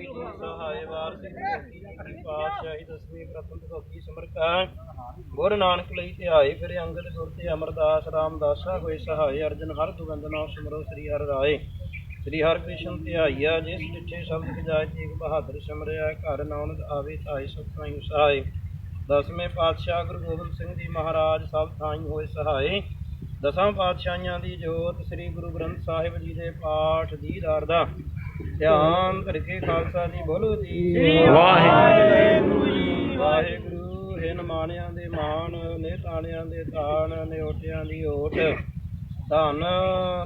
ਜੀ ਸਿੰਘ ਜੀ ਪਾਤਸ਼ਾਹੀ ਦਸਵੀਂ ਪ੍ਰਥਮ ਭਗਤੀ ਸਮਰਕਾ ਗੁਰ ਨਾਨਕ ਲਈ ਧਿਆਏ ਫਿਰ ਅੰਗਦ ਗੁਰ ਤੇ ਅਮਰਦਾਸ ਰਾਮਦਾਸਾ ਹੋਏ ਸਹਾਇ ਅਰਜਨ ਹਰ ਦੁਗੰਦ ਸਿਮਰੋ ਸ੍ਰੀ ਹਰਿ ਰਾਏ। ਸ੍ਰੀ ਹਰਿ ਕ੍ਰਿਸ਼ਨ ਧਿਆਈਆ, ਜਿਸ ਡਿਠੇ ਸ਼ਬਦ ਖਜਾਇ ਤੇਗ ਬਹਾਦਰ ਸਿਮਰਿਆ, ਘਰ ਨਾਨਕ ਆਵੇ ਧਾਈ ਸੁਖ ਸਾਈ ਸਹਾਇ ਦਸਵੇਂ ਪਾਤਸ਼ਾਹ ਗੁਰੂ ਗੋਬਿੰਦ ਸਿੰਘ ਜੀ ਮਹਾਰਾਜ ਸਭ ਥਾਈ ਹੋਏ ਸਹਾਇ ਦਸਾਂ ਪਾਤਸ਼ਾਹੀਆਂ ਦੀ ਜੋਤ ਸ੍ਰੀ ਗੁਰੂ ਗ੍ਰੰਥ ਸਾਹਿਬ ਜੀ ਦੇ ਪਾਠ ਦੀ ਦਾਰਦਾ। ਧਿਆਨ ਕਰਕੇ ਖਾਲਸਾ ਜੀ ਬੋਲੋ ਜੀ। ਵਾਹਿਗੁਰੂ ਜੀ ਵਾਹਿਗੁਰੂ ਹੈ ਨਮਾਨਿਆਂ ਦੇ ਮਾਨ ਨੇ ਤਾਣਿਆਂ ਦੇ ਤਾਣ ਨੇ ਓਟਿਆਂ ਦੀ ਓਟ। ਧੰਨ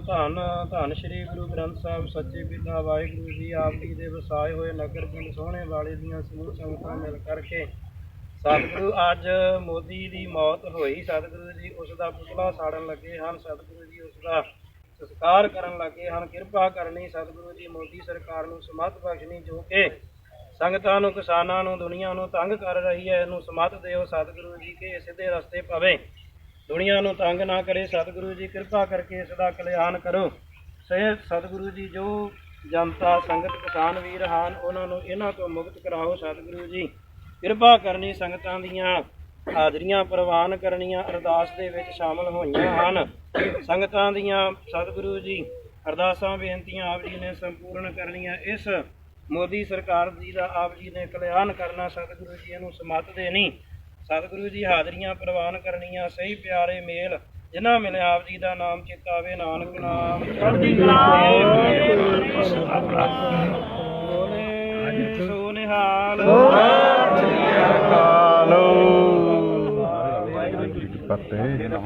ਧੰਨ ਧੰਨ ਸ੍ਰੀ ਗੁਰੂ ਗ੍ਰੰਥ ਸਾਹਿਬ ਸੱਚੇ ਪਿਤਾ ਵਾਹਿਗੁਰੂ ਜੀ ਆਪ ਜੀ ਦੇ ਵਸਾਏ ਹੋਏ ਨਗਰ ਪਿੰਡ ਸੋਹਣੇ ਵਾਲੇ ਦੀਆਂ ਸਮੂਹ ਸੰਗਤਾਂ ਮਿਲ ਕਰਕੇ ਸਤਿਗੁਰੂ ਅੱਜ ਮੋਦੀ ਦੀ ਮੌਤ ਹੋਈ। ਸਤਿਗੁਰੂ ਜੀ ਉਸ ਦਾ ਪੁਤਲਾ ਸਾੜਨ ਲੱਗੇ ਹਨ। ਸਤਿਗੁਰੂ ਜੀ ਉਸ ਦਾ ਸਤਿਕਾਰ ਕਰਨ ਲੱਗੇ ਹਨ। ਕਿਰਪਾ ਕਰਨੀ ਸਤਿਗੁਰੂ ਜੀ ਮੋਦੀ ਸਰਕਾਰ ਨੂੰ ਸਮੱਤ ਬਖਸ਼ਣੀ, ਜੋ ਕਿ ਸੰਗਤਾਂ ਨੂੰ, ਕਿਸਾਨਾਂ ਨੂੰ, ਦੁਨੀਆ ਨੂੰ ਤੰਗ ਕਰ ਰਹੀ ਹੈ, ਇਹਨੂੰ ਸਮੱਤ ਦਿਓ ਸਤਿਗੁਰੂ ਜੀ ਕਿ, ਸਿੱਧੇ ਰਸਤੇ ਪਵੇ ਦੁਨੀਆ ਨੂੰ ਤੰਗ ਨਾ ਕਰੇ। ਸਤਿਗੁਰੂ ਜੀ ਕਿਰਪਾ ਕਰਕੇ ਇਸ ਦਾ ਕਲਿਆਣ ਕਰੋ। ਸੇ ਸਤਿਗੁਰੂ ਜੀ, ਜੋ ਜਨਤਾ, ਸੰਗਤ, ਕਿਸਾਨ ਵੀਰ ਹਨ, ਉਹਨਾਂ ਨੂੰ ਇਹਨਾਂ ਤੋਂ ਮੁਕਤ ਕਰਾਓ ਸਤਿਗੁਰੂ ਜੀ। ਕਿਰਪਾ ਕਰਨੀ ਸੰਗਤਾਂ ਦੀਆਂ। ਹਾਜ਼ਰੀਆਂ ਪ੍ਰਵਾਨ ਕਰਨੀਆਂ ਅਰਦਾਸ ਦੇ ਵਿੱਚ ਸ਼ਾਮਲ ਹੋਈਆਂ ਹਨ। ਸੰਗਤਾਂ ਦੀਆਂ ਸਤਿਗੁਰੂ ਜੀ ਅਰਦਾਸਾਂ ਬੇਨਤੀਆਂ ਆਪ ਜੀ ਨੇ ਸੰਪੂਰਨ ਕਰਨੀਆਂ। ਇਸ ਮੋਦੀ ਸਰਕਾਰ ਜੀ ਦਾ ਆਪ ਜੀ ਨੇ ਕਲਿਆਣ ਕਰਨਾ ਸਤਿਗੁਰੂ ਜੀ ਨੂੰ ਸਮੱਤ ਦੇਣੀ ਸਤਿਗੁਰੂ ਜੀ ਹਾਜ਼ਰੀਆਂ ਪ੍ਰਵਾਨ ਕਰਨੀਆਂ ਸਹੀ ਪਿਆਰੇ ਮੇਲ ਜਿਨ੍ਹਾਂ ਮਿਲੇ ਆਪ ਜੀ ਦਾ ਨਾਮ ਚਿਤਾਵੇ ਨਾਨਕ ਨਾਮ। ਚੜ੍ਹਦੀ ਕਲਾ ਬੋਲੇ ਸੋ ਨਿਹਾਲ ਕਾਲੋ